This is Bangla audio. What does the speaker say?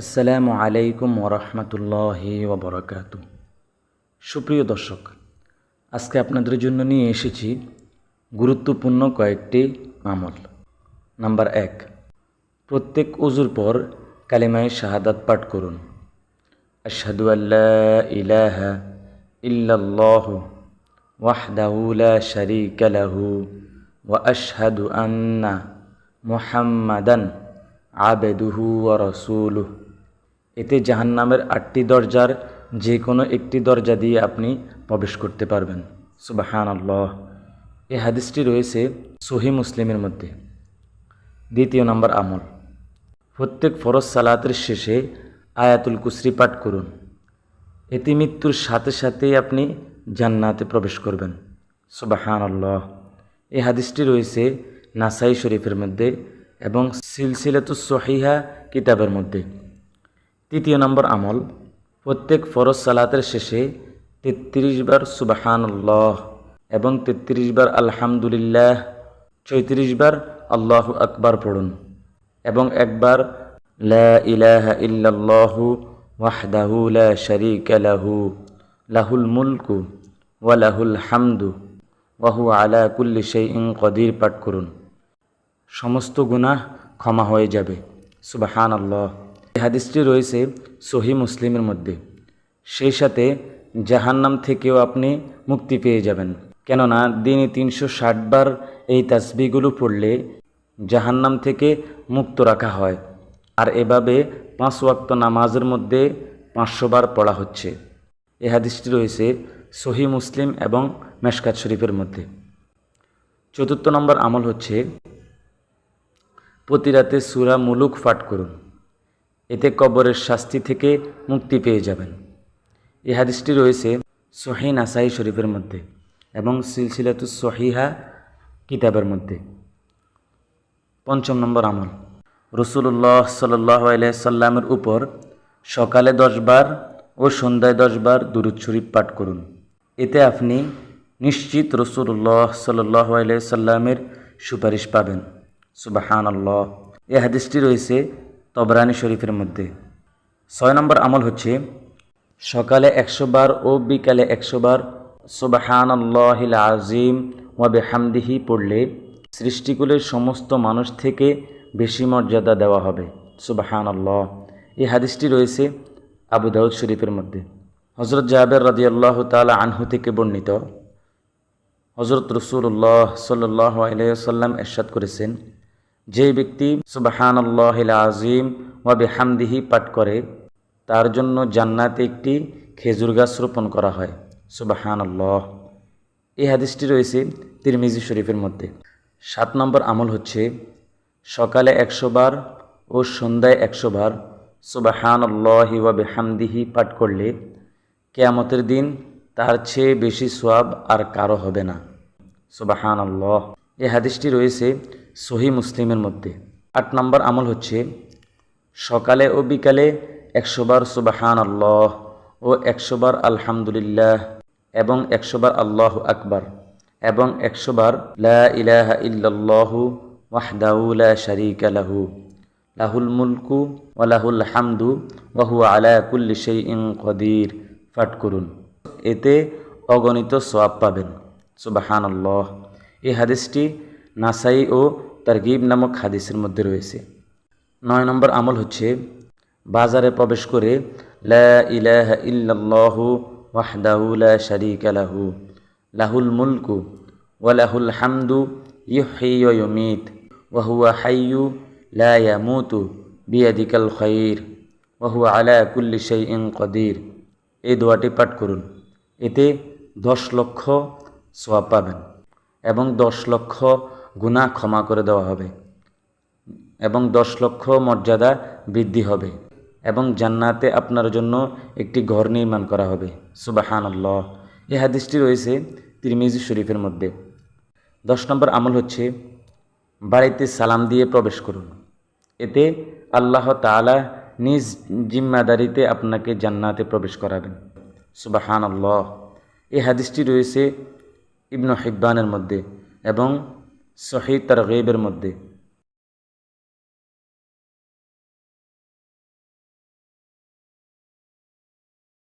আসসালামু আলাইকুম ওরহমতুল্লাহি ওবরাকাত সুপ্রিয় দর্শক, আজকে আপনাদের জন্য নিয়ে এসেছি গুরুত্বপূর্ণ কয়েকটি আমল। নাম্বার এক, প্রত্যেক উজুর পর কালিমায় শাহাদাত পাঠ করুন। আশহাদু আল্লাহ ইলাহা ইল্লাল্লাহ ওয়াহদাহু লা শারীকা লাহু আশহাদু আন্না মুহাম্মাদান আবেদুহু ওয়া রাসূলুহু। এতে জাহান্নামের আটটি দরজার যে কোনো একটি দরজা দিয়ে আপনি প্রবেশ করতে পারবেন। সুবাহান আল্লাহ এ হাদিসটি রয়েছে সহি মুসলিমের মধ্যে। দ্বিতীয় নম্বর আমল। প্রত্যেক ফরজ সালাতের শেষে আয়াতুল কুসরি পাঠ করুন। এতে মৃত্যুর সাথে সাথেই আপনি জান্নাতে প্রবেশ করবেন। সুবাহান আল্লাহ এই হাদিসটি রয়েছে নাসাই শরীফের মধ্যে এবং সিলসিলাতু সহিহা কিতাবের মধ্যে। তৃতীয় নম্বর আমল, প্রত্যেক ফরজ সালাতের শেষে তেত্রিশ বার সুবাহান্লাহ এবং তেত্রিশ বার আলহামদুলিল্লাহ, চৌত্রিশ বার আল্লাহ আকবার পড়ুন এবং একবার লা ইলাহা লাহু, লাহুল মুলকু ওয়া লাহুল হামদু ওয়াহু আলা কুল্লি কদির পাঠ করুন। সমস্ত গুনাহ ক্ষমা হয়ে যাবে। সুবাহান আল্লাহ হাদিসটি রয়েছে সহি মুসলিমের মধ্যে। সেই সাথে জাহান্নাম থেকেও আপনি মুক্তি পেয়ে যাবেন। কেননা দিনে তিনশো ষাট বার এই তাসবিগুলো পড়লে জাহান্নাম থেকে মুক্ত রাখা হয়। আর এভাবে পাঁচ ওয়াক্ত নামাজের মধ্যে পাঁচশো বার পড়া হচ্ছে। এই হাদিসটি রয়েছে সহি মুসলিম এবং মেশকাত শরীফের মধ্যে। চতুর্থ নম্বর আমল হচ্ছে প্রতি রাতে সুরা মুলুক পাঠ করুন। এতে কবরের শাস্তি থেকে মুক্তি পেয়ে যাবেন। এই হাদিসটি রয়েছে সহি নাসাই শরীফের মধ্যে এবং সিলসিলাতু সহিহা কিতাবের মধ্যে। পঞ্চম নম্বর আমল। রসুল্লাহ সাল্লাহ সাল্লামের উপর সকালে দশবার ও সন্ধ্যায় দশবার দুরুদ শরীফ পাঠ করুন। এতে আপনি নিশ্চিত রসুল্লাহ সাল্লাহ সাল্লামের সুপারিশ পাবেন। সুবাহান আল্লাহ এ হাদিসটি রয়েছে তবরানি শরীফের মধ্যে। ছয় নম্বর আমল হচ্ছে, সকালে একশো বার ও বিকালে একশো বার সুবাহান আল্লাহিল আজিম ওয়াবে হামদিহি পড়লে সৃষ্টিকুলের সমস্ত মানুষ থেকে বেশি মর্যাদা দেওয়া হবে। সুবাহান আল্লাহ এই হাদিসটি রয়েছে আবু দাউদ শরীফের মধ্যে। হজরত জাহাবের রাজি আল্লাহ তালা আনহু থেকে বর্ণিত। হজরত রসুল্লাহ সাল্লাহ আলাইসাল্লাম এরশাদ করেছেন যে ব্যক্তি সুবাহান আল্লাহ আজিম ওয়াবে হামদিহি পাঠ করে, তার জন্য জান্নাতে একটি খেজুর গাছ রোপণ করা হয়। সুবাহান আল্লাহ এই হাদিসটি রয়েছে তিরমিজি শরীফের মধ্যে। সাত নম্বর আমল হচ্ছে, সকালে একশো বার ও সন্ধ্যায় একশো বার সুবাহান আল্লাহি ওয়াবে হামদিহি পাঠ করলে কেয়ামতের দিন তার চেয়ে বেশি সোয়াব আর কারও হবে না। সুবাহান আল্লাহ এই হাদিসটি রয়েছে সহি মুসলিমের মধ্যে। আট নম্বর আমল হচ্ছে, সকালে ও বিকালে একশোবার সুবাহান আল্লাহ ও একশোবার আলহামদুলিল্লাহ এবং একশোবার আল্লাহ আকবার এবং একশোবার লা ইলাহা ইল্লাল্লাহু ওয়াহদাহু লা শারীকা লাহু, লাহুল মুলকু ওয়া লাহুল হামদু ওয়াহু আলা কুল্লি শাইইন কদির পাঠ করুন। এতে অগণিত সোয়াব পাবেন। সুবাহান আল্লাহ এই হাদিসটি নাসাই ও তারগিব নামক হাদিসের মধ্যে রয়েছে। নয় নম্বর আমল হচ্ছে, বাজারে প্রবেশ করে, লা ইলাহা ইল্লাল্লাহু ওয়াহদাহু লা শারীকা লাহু, লাহুল মুলকু ওয়া লাহুল হামদু ইউহয়ি ওয়া ইউমীত ওয়া হুয়া হাইয়্যু লা ইয়ামুতু বিয়াদিকাল খাইর ওয়া হুয়া আলা কুল্লি শাইইন কদির। এই দোয়াটি পাঠ করুন। এতে দশ লক্ষ সোয়াব পাবেন। এবং দশ লক্ষ গুণা ক্ষমা করে দেওয়া হবে। এবং দশ লক্ষ মর্যাদা বৃদ্ধি হবে। এবং জান্নাতে আপনার জন্য একটি ঘর নির্মাণ করা হবে। সুবাহান আল্লাহ এই হাদিসটি রয়েছে তিরমিজি শরীফের মধ্যে। দশ নম্বর আমল হচ্ছে বাড়িতে সালাম দিয়ে প্রবেশ করুন। এতে আল্লাহ তালা নিজ জিম্মাদারিতে আপনাকে জান্নাতে প্রবেশ করাবেন। সুবাহান আল্লাহ এই হাদিসটি রয়েছে ইবনু হিব্বানের মধ্যে এবং সহি তার গেবের মধ্যে।